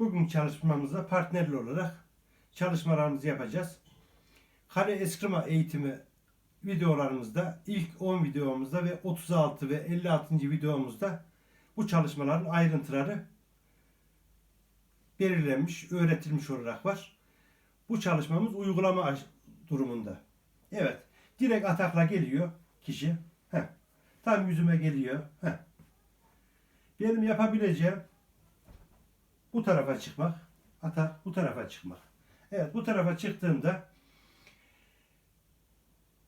Bugün çalışmamızda partnerli olarak çalışmalarımızı yapacağız. Kare eskrima eğitimi videolarımızda ilk 10 videomuzda ve 36 ve 56. videomuzda bu çalışmaların ayrıntıları belirlenmiş, öğretilmiş olarak var. Bu çalışmamız uygulama durumunda. Evet. Direkt atakla geliyor kişi. Heh. Tam yüzüme geliyor. Heh. Benim yapabileceğim bu tarafa çıkmak. Atak bu tarafa çıkmak. Evet bu tarafa çıktığımda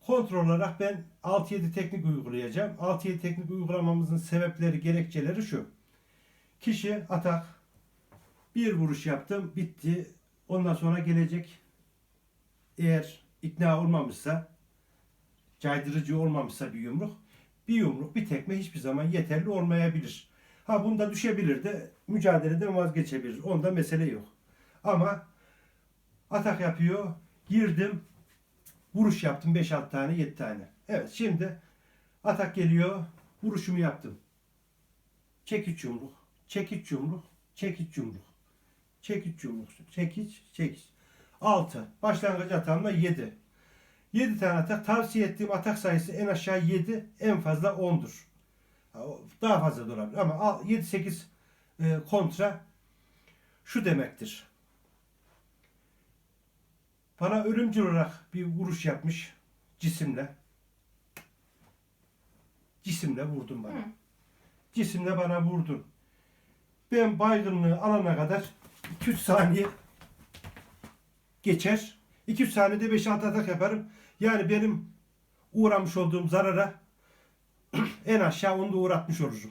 kontrol olarak ben 6-7 teknik uygulayacağım. 6-7 teknik uygulamamızın sebepleri, gerekçeleri şu. Kişi atak bir vuruş yaptım, bitti. Ondan sonra gelecek eğer ikna olmamışsa, caydırıcı olmamışsa bir yumruk, bir yumruk, bir tekme hiçbir zaman yeterli olmayabilir. Ha bunda düşebilir de mücadeleden vazgeçebilir. Onda mesele yok. Ama atak yapıyor, girdim, vuruş yaptım 5-6 tane, 7 tane. Evet şimdi atak geliyor, vuruşumu yaptım. Çekiç yumruk, çekiç yumruk, çekiç yumruk. Çekiç yumruk, çekiç, çekiç. 6. Başlangıç atağımda 7. 7 tane atak. Tavsiye ettiğim atak sayısı en aşağı 7, en fazla 10'dur. Daha fazla da olabilir ama 7-8 e, kontra şu demektir. Bana ölümcül olarak bir vuruş yapmış cisimle. Cisimle vurdun bana. Hı. Cisimle bana vurdun. Ben baygınlığı alana kadar 2-3 saniye geçer. 2-3 saniyede 5-6 atak yaparım. Yani benim uğramış olduğum zarara en aşağı onu da uğratmış olurum.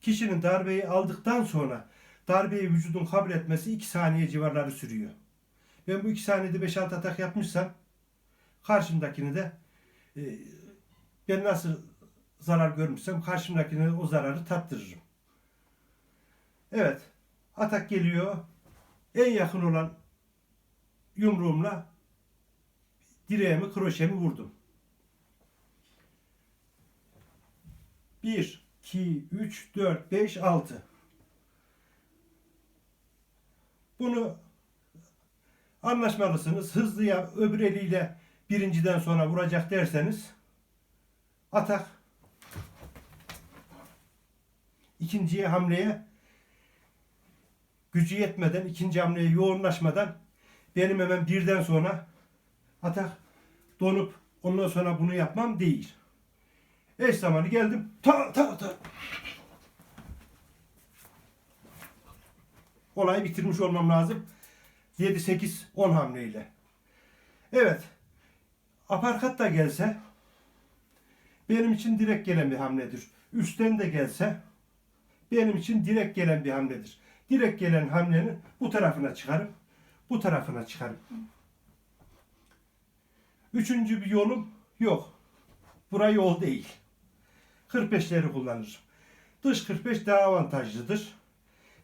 Kişinin darbeyi aldıktan sonra darbeyi vücudun kabul etmesi 2 saniye civarları sürüyor. Ben bu 2 saniyede 5-6 atak yapmışsam karşımdakini de e, ben nasıl zarar görmüşsem karşımdakine o zararı tattırırım. Evet. Atak geliyor. En yakın olan yumruğumla direğimi, kroşemi vurdum. 1, 2, 3, 4, 5, 6. Bunu anlaşmalısınız. Hızlı ya öbür eliyle birinciden sonra vuracak derseniz atak ikinciye hamleye gücü yetmeden ikinci hamleye yoğunlaşmadan benim hemen birden sonra atak donup ondan sonra bunu yapmam değil. Eş zamanı geldim. Ta ta ta. Olayı bitirmiş olmam lazım. 7 8 10 hamleyle. Evet. Aparkat da gelse benim için direkt gelen bir hamledir. Üstten de gelse benim için direkt gelen bir hamledir. Direkt gelen hamlenin bu tarafına çıkarım. Bu tarafına çıkarım. Üçüncü bir yolum yok. Bura yol değil. 45'leri kullanırım. Dış 45 daha avantajlıdır.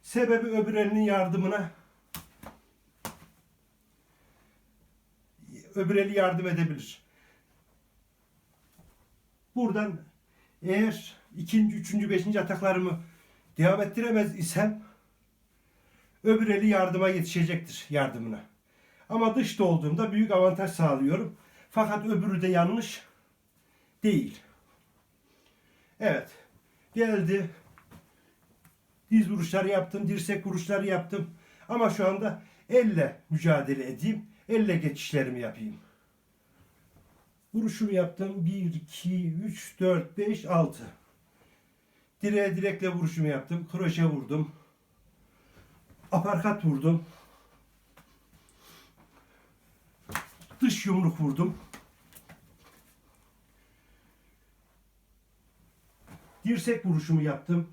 Sebebi öbür elinin yardımına öbür eli yardım edebilir. Buradan eğer ikinci, üçüncü, beşinci ataklarımı devam ettiremez isem öbür eli yardıma yetişecektir yardımına. Ama dışta olduğumda büyük avantaj sağlıyorum. Fakat öbürü de yanlış değil. Evet. Geldi. Diz vuruşları yaptım, dirsek vuruşları yaptım. Ama şu anda elle mücadele edeyim. Elle geçişlerimi yapayım. Vuruşumu yaptım. 1, 2, 3, 4, 5, 6. Direğe direkle vuruşumu yaptım. Kroşe vurdum. Aparkat vurdum. Dış yumruk vurdum. Dirsek vuruşumu yaptım.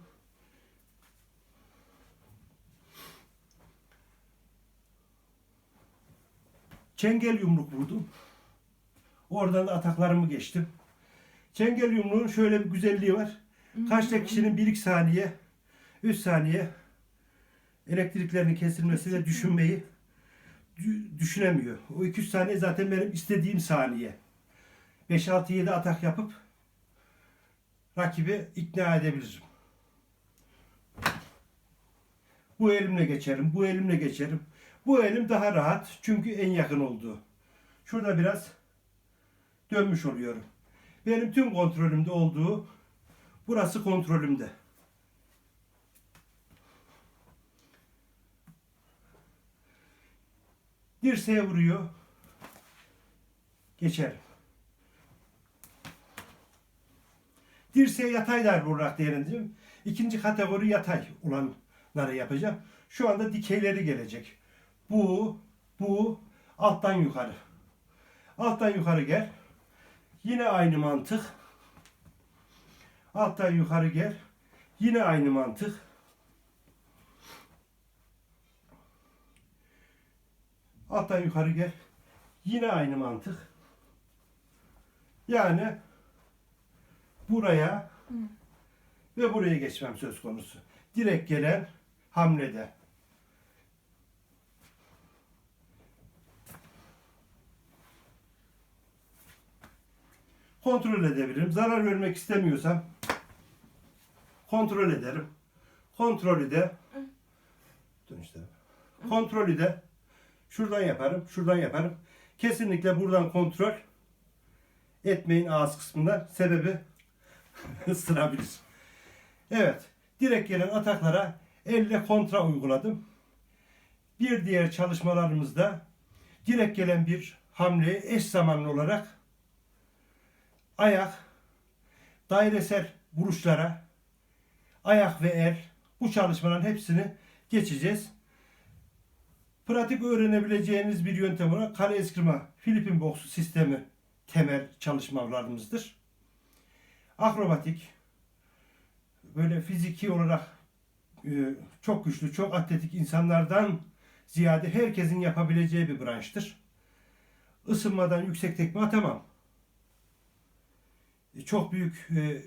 Çengel yumruk vurdum. Oradan da ataklarımı geçtim. Çengel yumruğun şöyle bir güzelliği var. Kaçta kişinin 1 saniye, 3 saniye elektriklerinin kesilmesi ve düşünmeyi dü- düşünemiyor. O 200 saniye zaten benim istediğim saniye. 5-6-7 atak yapıp rakibi ikna edebilirim. Bu elimle geçerim, bu elimle geçerim. Bu elim daha rahat çünkü en yakın olduğu. Şurada biraz dönmüş oluyorum. Benim tüm kontrolümde olduğu burası kontrolümde. Dirseğe vuruyor. Geçerim. Dirseğe yatay darbe olarak değerlendireceğim. İkinci kategori yatay olanları yapacağım. Şu anda dikeyleri gelecek. Bu, bu, alttan yukarı. Alttan yukarı gel. Yine aynı mantık. Alttan yukarı gel. Yine aynı mantık. Alttan yukarı gel. Yine aynı mantık. Yani buraya ve buraya geçmem söz konusu. Direkt gelen hamlede. Kontrol edebilirim. Zarar vermek istemiyorsam kontrol ederim. Kontrolü de dönüşte. Kontrolü de şuradan yaparım, şuradan yaparım. Kesinlikle buradan kontrol etmeyin ağız kısmından. Sebebi ısırabilir. Evet. Direkt gelen ataklara elle kontra uyguladım. Bir diğer çalışmalarımızda direkt gelen bir hamleyi eş zamanlı olarak ayak, dairesel vuruşlara, ayak ve el bu çalışmaların hepsini geçeceğiz. Pratik öğrenebileceğiniz bir yöntem olarak kale eskirma Filipin boksu sistemi temel çalışmalarımızdır. Akrobatik böyle fiziki olarak e, çok güçlü, çok atletik insanlardan ziyade herkesin yapabileceği bir branştır. Isınmadan yüksek tekme atamam. E, Çok büyük e,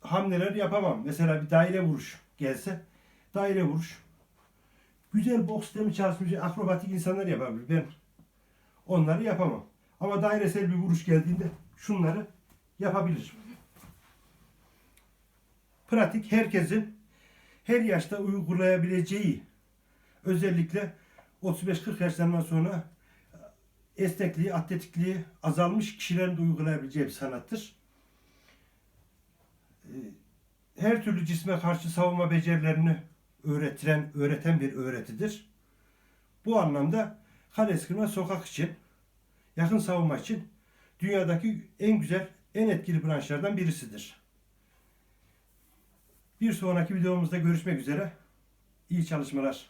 hamleler yapamam. Mesela bir daire vuruş gelse, daire vuruş. Güzel boks sistemi çalışmış akrobatik insanlar yapabilir. Ben onları yapamam. Ama dairesel bir vuruş geldiğinde şunları yapabilirim. Pratik herkesin her yaşta uygulayabileceği özellikle 35-40 yaşlarından sonra esnekliği, atletikliği azalmış kişilerin de uygulayabileceği bir sanattır. Ee, Her türlü cisme karşı savunma becerilerini öğretilen, öğreten bir öğretidir. Bu anlamda kale eskirme sokak için, yakın savunma için dünyadaki en güzel, en etkili branşlardan birisidir. Bir sonraki videomuzda görüşmek üzere. İyi çalışmalar.